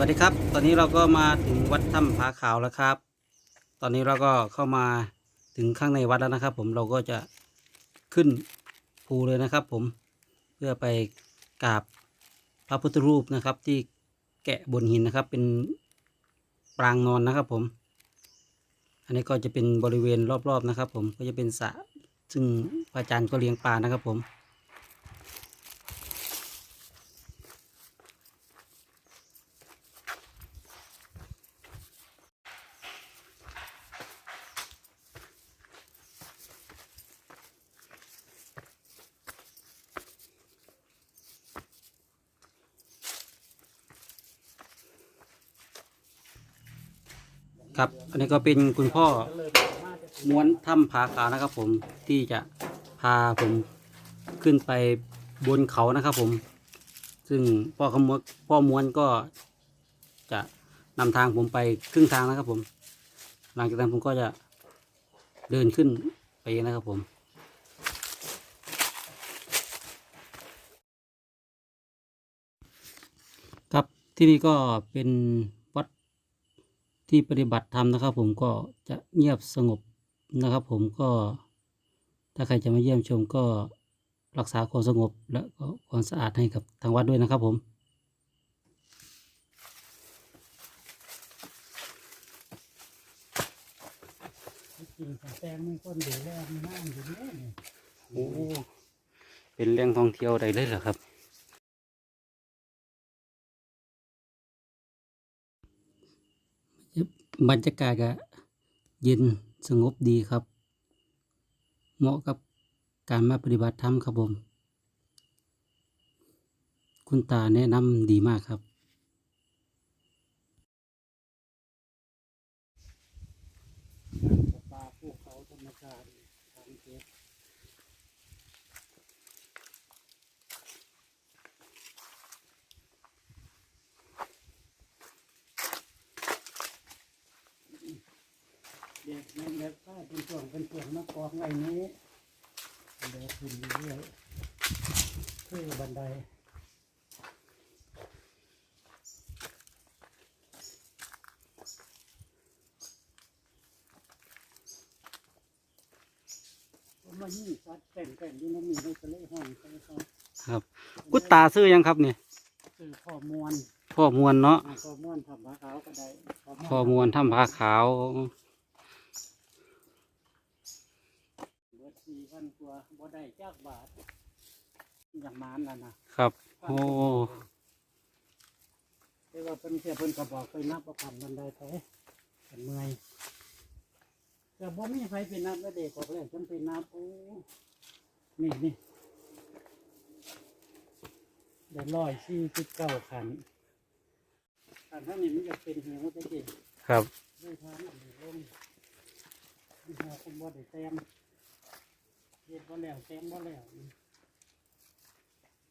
วัสดีครับ ตอนนี้เราก็มาถึงวัดถ้ำผาขาวแล้วครับ ตอนนี้เราก็เข้ามาถึงข้างในวัดแล้วนะครับ ผมเราก็จะขึ้นภูเลยนะครับ ผมเพื่อไปกราบพระพุทธรูปนะครับ ที่แกะบนหินนะครับ เป็นปรางนอนนะครับผม อันนี้ก็จะเป็นบริเวณรอบๆนะครับ ผมก็จะเป็นสระซึ่งพระอาจารย์ก็เลี้ยงปลานะครับ ผม ครับ อันนี้ก็เป็นคุณพ่อม้วนถ้ำผาขาวนะครับ ผมที่จะพาผมขึ้นไปบนเขานะครับ ผม ซึ่งพ่อขมวพ่อม้วนก็จะนำทางผมไปครึ่งทางนะครับ ผม หลังจากนั้นผมก็จะเดินขึ้นไปเองนะครับผมครับที่นี่ก็เป็น ที่ปฏิบัติธรรมนะครับ ผมก็จะเงียบสงบนะครับ ผมก็ถ้าใครจะมาเยี่ยมชมก็รักษาความสงบและก็ความสะอาดให้กับทางวัดด้วยนะครับผมกินของแตงมันคนดูแลมันน้ำอยู่เนี่ยนี่โอ้เป็นแหล่งท่องเที่ยวใดเลยเหรอครับ บรรยากาศก็เย็นสงบดีครับ เหมาะกับการมาปฏิบัติธรรมครับผม คุณตาแนะนำดีมากครับ ปลาภูเขาธรรมชาติทางเก็บ เด็กนั่นเด็กก็เป็นส่วนเป็นส่วนมากองไว้นี้เดินขึ้นเรื่อยๆคือบันไดผมมายิ่งซัดแต่งแต่งอยู่น้ำมีในทะเลห้องเขาเขาครับ กุตาซื้อยังครับเนี่ยคือข้อมวลพ่อมวลเนาะอ่าข้อมวลทำมะขาวก็ได้พ่อมวลถ้ำผาขาว เบิดสี่ พันกว่าบ่ได้จากบาทอย่างมานแล้วนะครับ โอ้แต่ว่าเป็นแค่เพิ่นกระบอกเคยนับประคันบันไดไปกันเมื่อยแต่บ่มีใครเป็นนับแล้วเด็กออกแล้วจำเป็นนับโอ้นี่นี่ได้ร้อยสี่สิบเก้าขันขันเท่านี้มันจะเป็นเหวตะกี้ครับ ด้วยทางอันนี้ลงมีหาคนบ่ได้แต้มเฮ็ดบ่แล้วแต้มบ่แล้วนี่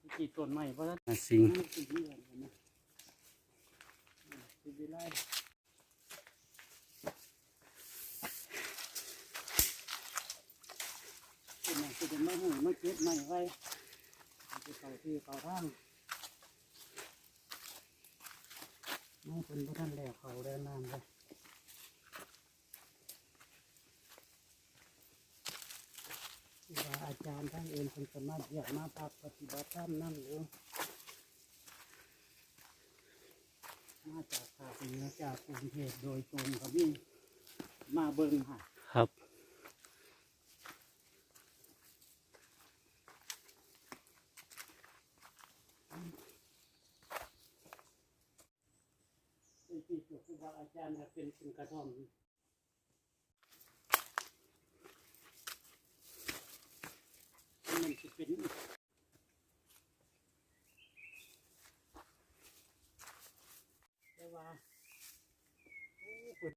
มีกี่ต้นไม้บ่ทันอาสิงมันสิเรื่องกันนะอ่าสิวิไลเป็นหยังเป็นมาหูมาเก็บไม้ไว้มันสิเข้าที่เข้าทางน้องเพิ่นบ่ทันแล้วเขาแล้วน้ำเลย ครูบาอา จารย์ท่านเองเป็นสามารถอยากมาพักปฏิบัติธรรมนั่นหรือมาจากภาคเหนือจากกรุงเทพโดยตรงครับนี่มาเบิ่งค่ะครับเป็นที่จุครูบาอาจารย์ก็เป็นเป็นกระท่อม มันจะเป็นแต่ว่าโอ้เปิด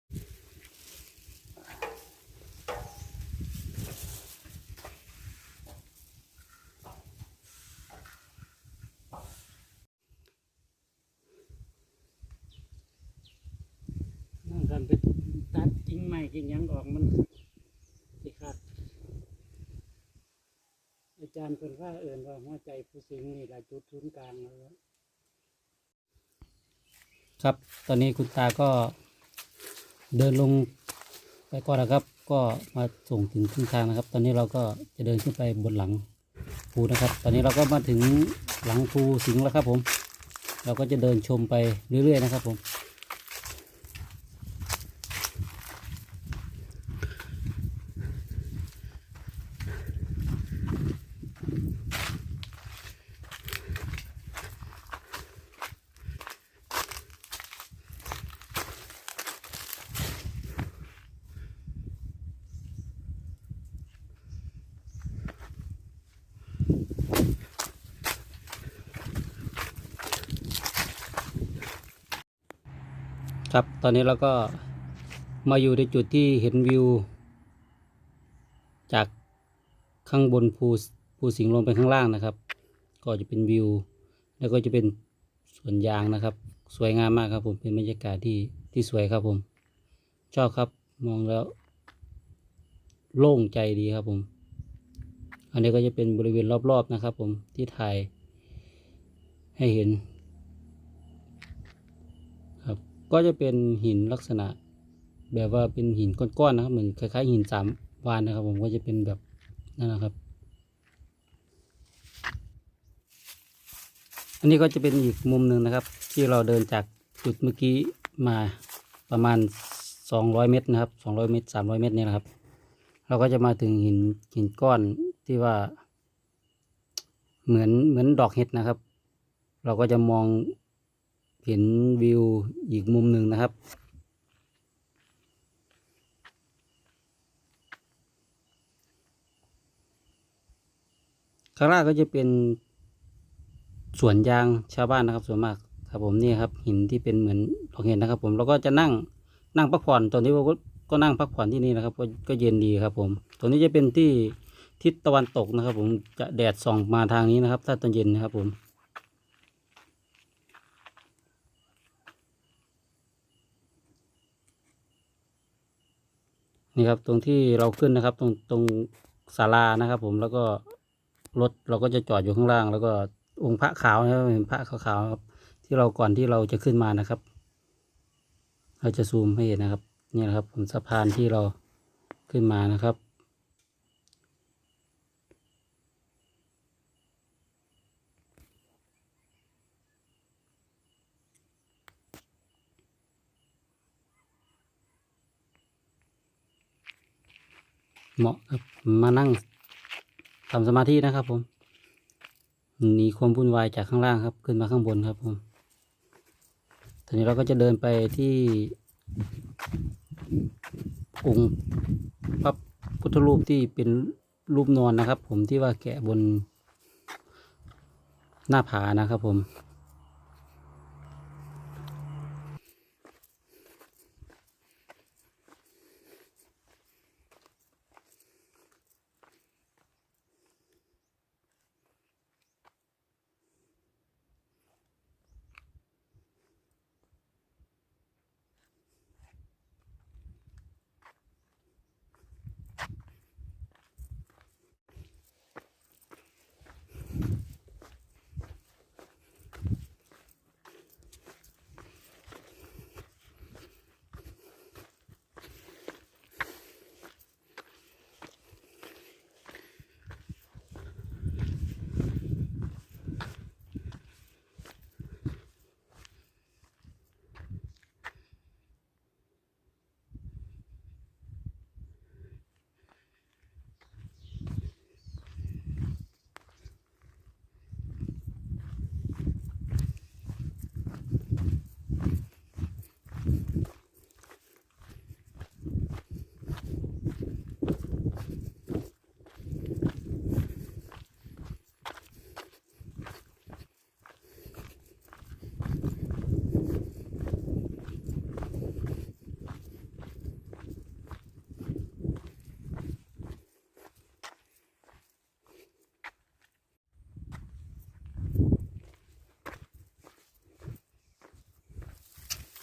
นั่งกันไปตัดกิ่งไม้กิ่งหยังออกมันสิขาดอาจารย์เพิ่นว่าเอื่นว่าหัวใจผู้สิงนี่แหละจุดศูนย์กลางแล้ว ครับ ตอนนี้คุณตาก็เดินลงไปก่อนนะครับ ก็มาส่งถึงครึ่งทางนะครับ ตอนนี้เราก็จะเดินขึ้นไปบนหลังภูนะครับ ตอนนี้เราก็มาถึงหลังภูสิงห์แล้วครับผม เราก็จะเดินชมไปเรื่อยๆนะครับผม ครับ ตอนนี้เราก็มาอยู่ในจุดที่เห็นวิว จากข้างบนภูภูสิงห์ลงไปข้างล่างนะครับ ก็จะเป็นวิว แล้วก็จะเป็นสวนยางนะครับ สวยงามมากครับผมเป็นบรรยากาศที่ที่สวยครับผม ชอบครับมองแล้ว โล่งใจดีครับผม อันนี้ก็จะเป็นบริเวณรอบๆนะครับผมที่ถ่ายให้เห็น ก็จะเป็นหินลักษณะ แบบว่าเป็นหินก้อนๆนะครับ เหมือนคล้ายๆหินสามวานนะครับ ผมก็จะเป็นแบบนั่นนะครับ อันนี้ก็จะเป็นอีกมุมหนึ่งนะครับ ที่เราเดินจากจุดเมื่อกี้มาประมาณสองร้อยเมตรนะครับสองร้อยเมตรสามร้อยเมตรเนี่ยนะครับ เราก็จะมาถึงหินหินก้อนที่ว่า เหมือนเหมือนดอกเห็ดนะครับ เราก็จะมอง เห็นวิวอีกมุมหนึ่งนะครับ ข้างล่างก็จะเป็นสวนยางชาวบ้านนะครับส่วนมากครับผมนี่ครับหินที่เป็นเหมือนดอกเห็ดนะครับ ผมแล้วก็จะนั่งนั่งพักผ่อนตอนนี้ก็ก็นั่งพักผ่อนที่นี่นะครับ ก็ก็เย็นดีครับผมตรงนี้จะเป็นที่ทิศตะวันตกนะครับ ผมจะแดดส่องมาทางนี้นะครับ ถ้าตอนเย็นนะครับผม นี่ครับตรงที่เราขึ้นนะครับ ตรงตรงศาลานะครับ ผมแล้วก็รถเราก็จะจอดอยู่ข้างล่าง แล้วก็องค์พระขาวนะครับเห็นพระขาวๆครับ ที่เราก่อนที่เราจะขึ้นมานะครับ เราจะซูมให้เห็นนะครับนี่นะครับผมสะพานที่เราขึ้นมานะครับ เหมาะครับมานั่งทำสมาธินะครับ ผมหนีความวุ่นวายจากข้างล่างครับ ขึ้นมาข้างบนครับผมทีนี้เราก็จะเดินไปที่องค์พระพุทธรูปที่เป็นรูปนอนนะครับ ผมที่ว่าแกะบนหน้าผานะครับผม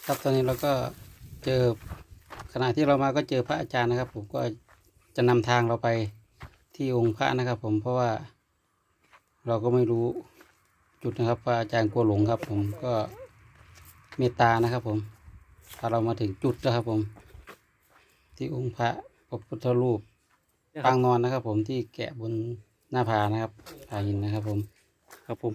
ครับตอนนี้เราก็เจอขณะที่เรามาก็เจอพระอาจารย์นะครับ ผมก็จะนำทางเราไปที่องค์พระนะครับ ผมเพราะว่า เราก็ไม่รู้จุดนะครับพระอาจารย์กลัวหลงครับ ผมก็เมตตานะครับ ผมพาเรามาถึงจุดแล้วครับ ผม ที่องค์พระพระพุทธรูปปางนอนนะครับ ผมที่แกะบนหน้าผานะครับผาหินนะครับ ผม ครับผม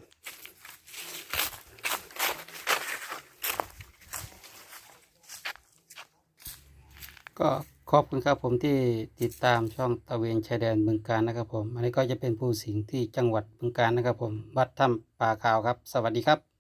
ก็ขอบคุณครับผมที่ติดตามช่องตะเวนชายแดนบึงการนะครับผม อันนี้ก็จะเป็นผู้สิงที่จังหวัดบึงการนะครับผม วัดถ้ำป่าขาวครับ สวัสดีครับ